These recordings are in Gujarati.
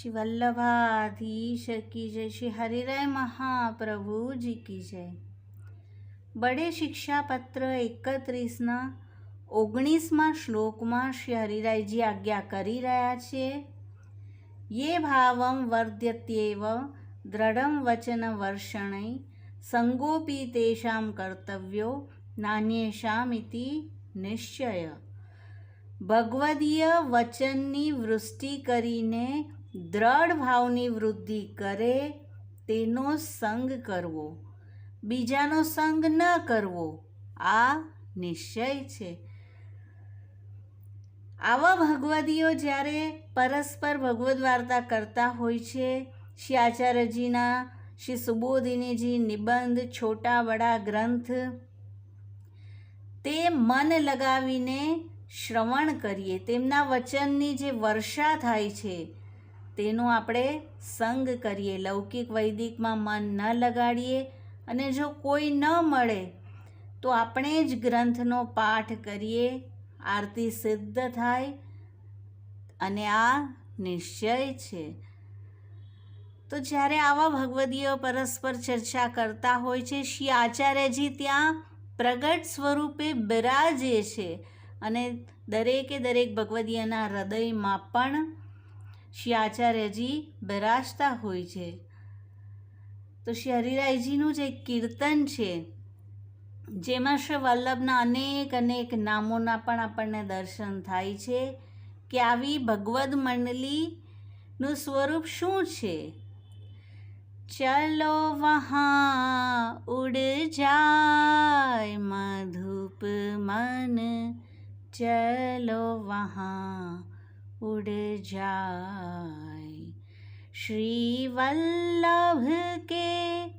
શ્રી વલ્લભાધીશ કી જય. શ્રી હરિરાય મહાપ્રભુજી કી જય. બડે શિક્ષાપત્ર એકત્રીસના ઓગણીસમાં શ્લોકમાં શ્રી હરિરાયજી આજ્ઞા કરી રહ્યા છે. યે ભાવમ વર્ધ્યત્યેવ દ્રઢમ વચન વર્ષણૈ સંગોપી તેષામ કર્તવ્યો નાન્યેષામ ઇતિ નિશ્ચય. ભગવદીય વચનની વૃષ્ટિ કરીને દ્રઢ ભાવની વૃદ્ધિ કરે તેનો સંગ કરવો. બીજાનો સંગ ન કરવો, આ નિશ્ચય છે. આવા ભગવદીઓ જ્યારે પરસ્પર ભગવદ્ વાર્તા કરતા હોય છે, શ્રી આચાર્યજીના, શ્રી સુબોધિનીજી, નિબંધ, છોટા બડા ગ્રંથ, તે મન લગાવીને શ્રવણ કરીએ. તેમના વચનની જે વર્ષા થાય છે તેનો આપણે સંગ કરીએ, લૌકિક વૈદિકમાં મન ન લગાડીએ અને જો કોઈ ન મળે, તો આપણે જ ગ્રંથનો પાઠ કરીએ, આરતી સિદ્ધ થાય અને આ નિશ્ચય છે. તો જ્યારે આવા ભગવદીઓ પરસ્પર ચર્ચા કરતા હોય છે, શ્રી આચાર્યજી ત્યાં પ્રગટ સ્વરૂપે બિરાજે છે અને દરેકે દરેક ભગવદીયના હૃદયમાં પણ શ્રી આચાર્યજી બિરાજતા હોય છે. તો શ્રી હરિરાયજીનું જે કીર્તન છે. જેમાં શ્રી વલ્લભના અનેક અનેક નામોના પણ આપણને દર્શન થાય છે કે આવી ભગવદ મંડલીનું સ્વરૂપ શું છે? ચલો વહાં ઉડ જાય મધુપ મન, ચલો વહાં ઉડ જાય શ્રી વલ્લભ કે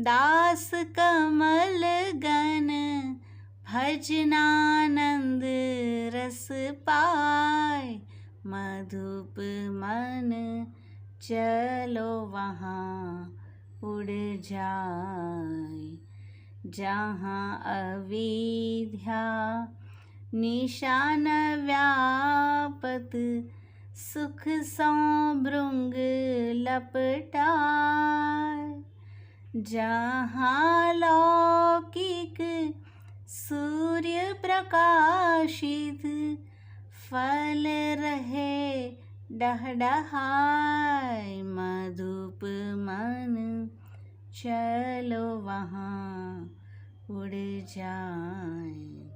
દાસ કમલ ગન ભજનાનંદ રસ પાય મધુપ મન ચલો વહાં ઉડ જાય જहाँ અવિધ્યા નિશાન વ્યાપત સુખ સંભૃંગ લપટાય. જહા લૌકિક સૂર્ય પ્રકાશિત, ફલ રહે ડહડહાય. મધુપ મન ચલો વહાં ઉડ જાય.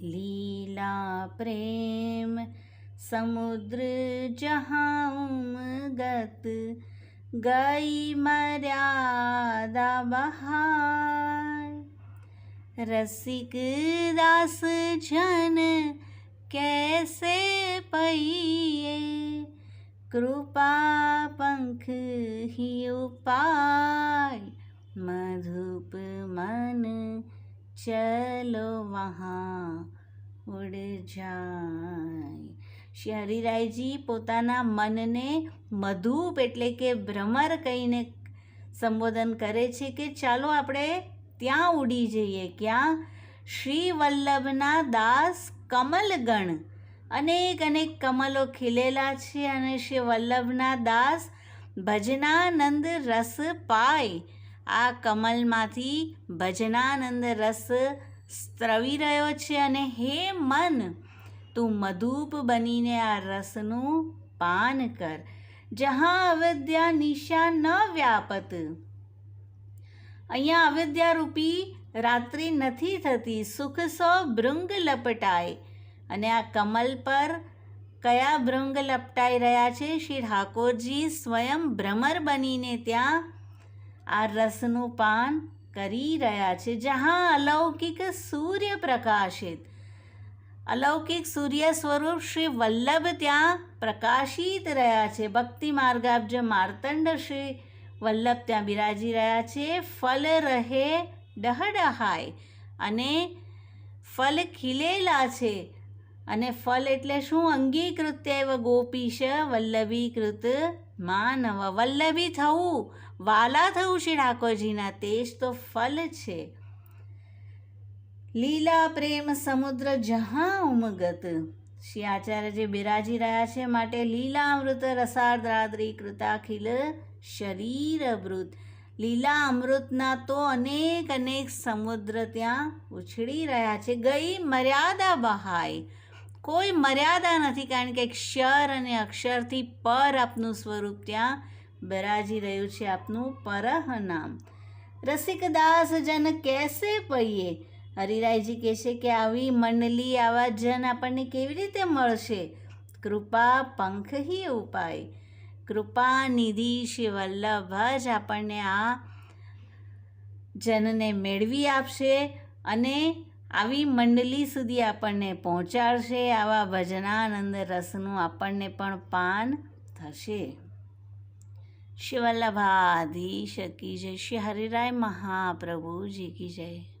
લીલા પ્રેમ સમુદ્ર જહાઉમગત ગઈ મર્યાદા બહાર. રસિક દાસ જન કેસે પૈયે, કૃપા પંખ હિ ઉપાય. મધુપ મન ચલો વહાં, ઉડ જાય. હરિરાયજી પોતાના મનને મધુપ એટલે કે ભ્રમર કહીને સંબોધન કરે છે કે ચાલો આપણે ત્યાં ઉડી જઈએ. ક્યાં? શ્રી વલ્લભના દાસ કમલગણ. અનેક અનેક કમલો ખીલેલા છે અને શ્રી વલ્લભના દાસ ભજનાનંદ રસ પાય. આ કમલમાંથી ભજનાનંદ રસ સ્ત્રવી રહ્યો છે અને હે મન, તું મધુપ બનીને આ રસનું પાન કર. જહાં અવિદ્યા નિશા ન વ્યાપત. અહીંયા અવિદ્યારૂપી રાત્રિ નથી થતી, સુખ સો ભૃંગ લપટાય. અને આ કમલ પર કયા ભૃંગ લપટાઈ રહ્યા છે? શ્રી ઠાકોરજી સ્વયં ભ્રમર બનીને ત્યાં આ રસનું પાન કરી રહ્યા છે. જહાં અલૌકિક સૂર્ય પ્રકાશિત અલૌકિક સૂર્ય સ્વરૂપ શ્રી વલ્લભ ત્યાં પ્રકાશિત રહ્યા છે. ભક્તિ માર્ગાબ્જ માર્તંડ શ્રી વલ્લભ ત્યાં બિરાજી રહ્યા છે. ફલ રહે ડહડહાય અને ફલ ખીલેલા છે. અને ફલ એટલે શું? અંગીકૃત્ય એવ ગોપીશ વલ્લભીકૃત માનવ. વલ્લભી થવું, વાલા થવું શ્રી ઠાકોરજીના તે જ તો ફલ છે. લીલા પ્રેમ સમુદ્ર જહાં ઉમગત. શ્રી આચાર્યજી બિરાજી રહ્યા છે માટે લીલા અમૃત રસાર્દ્રાદ્રી કૃતાખિલ શરીર અમૃત. લીલા અમૃતના તો અનેક અનેક સમુદ્ર ત્યાં ઉછળી રહ્યા છે. ગઈ મર્યાદા બહાય. કોઈ મર્યાદા નથી, કારણ કે ક્ષર અને અક્ષરથી પર આપનું સ્વરૂપ ત્યાં બરાજી રહ્યું છે, આપનું પરહ નામ. રસિકદાસ જન કેસે પૈયે હરિરાયજી કહે છે કે આવી મંડલી, આવા જન આપણને કેવી રીતે મળશે? કૃપા પંખ હી ઉપાય. કૃપા નિધિ શ્રી વલ્લભ જ આપણને આ જનને મેળવી આપશે અને આવી મંડલી સુધી આપણને પહોંચાડશે, આવા ભજનાનંદ રસનું આપણને પણ પાન થશે. શિવલ્લભાધીશ કી જય. શ્રી હરિરાય મહાપ્રભુજી કી જય.